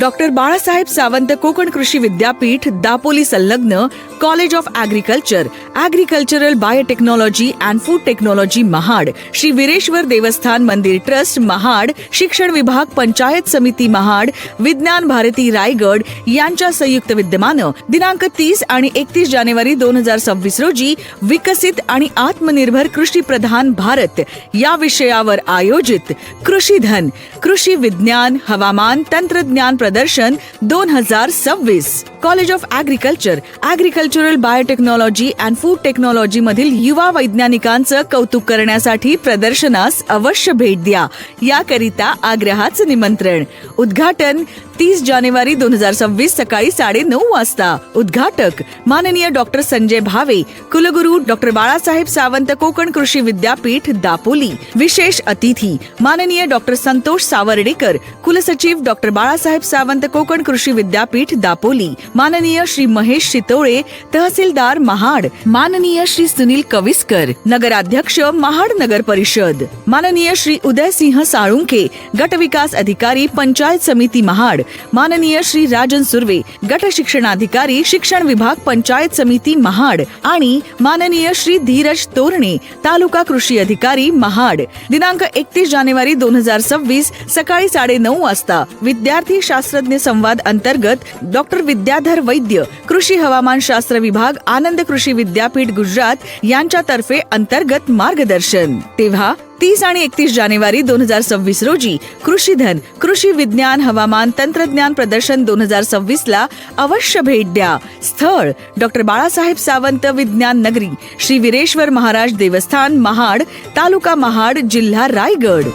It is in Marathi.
डॉक्टर बाळासाहेब सावंत कोकण कृषी विद्यापीठ दापोली संलग्न college of agriculture agricultural biotechnology and food technology Mahad Shri Vireshwar देवस्थान मंदिर ट्रस्ट महाड शिक्षण विभाग पंचायत समिती महाड विज्ञान भारती रायगड यांच्या संयुक्त विद्यमानं दिनांक तीस आणि एकतीस जानेवारी दोन हजार सव्वीस रोजी विकसित आणि आत्मनिर्भर कृषी प्रधान भारत या विषयावर आयोजित कृषी धन कृषी विज्ञान हवामान तंत्रज्ञान प्रदर्शन दोन हजार सव्वीस. College of agriculture agricultural biotechnology and food technology मधील युवा वैज्ञानिकांचं कौतुक करण्यासाठी प्रदर्शनास अवश्य भेट द्या. याकरिता आग्रहाचं निमंत्रण. उद्घाटन तीस जानेवारी दोन हजार सव्वीस सकाळी साडे नऊ वाजता. उद्घाटक माननीय डॉक्टर संजय भावे कुलगुरू डॉक्टर बाळासाहेब सावंत कोकण कृषी विद्यापीठ दापोली विशेष अतिथी माननीय डॉक्टर संतोष सावर्डेकर कुलसचिव डॉक्टर बाळासाहेब सावंत कोकण कृषी विद्यापीठ दापोली माननीय श्री महेश शितोळे तहसीलदार महाड माननीय श्री सुनील कविस्कर नगराध्यक्ष महाड नगर परिषद माननीय श्री उदयसिंह साळुंके गटविकास अधिकारी पंचायत समिती महाड माननीय श्री राजन सुर्वे गट शिक्षणाधिकारी शिक्षण विभाग पंचायत समिती महाड आणि माननीय श्री धीरज तोरणे तालुका कृषी अधिकारी महाड. दिनांक एकतीस जानेवारी दोन हजार सव्वीस सकाळी साडे नऊ वाजता विद्यार्थी शास्त्रज्ञ संवाद अंतर्गत डॉक्टर विद्या गंगाधर वैद्य कृषी हवामान शास्त्र विभाग आनंद कृषी विद्यापीठ गुजरात यांच्यातर्फे अंतर्गत मार्गदर्शन. तेव्हा तीस आणि एकतीस जानेवारी दोन हजार सव्वीस रोजी कृषीधन कृषी विज्ञान हवामान तंत्रज्ञान प्रदर्शन दोन हजार सव्वीस ला अवश्य भेट द्या. स्थळ डॉक्टर बाळासाहेब सावंत विज्ञान नगरी श्री वीरेश्वर महाराज देवस्थान महाड तालुका महाड जिल्हा रायगड.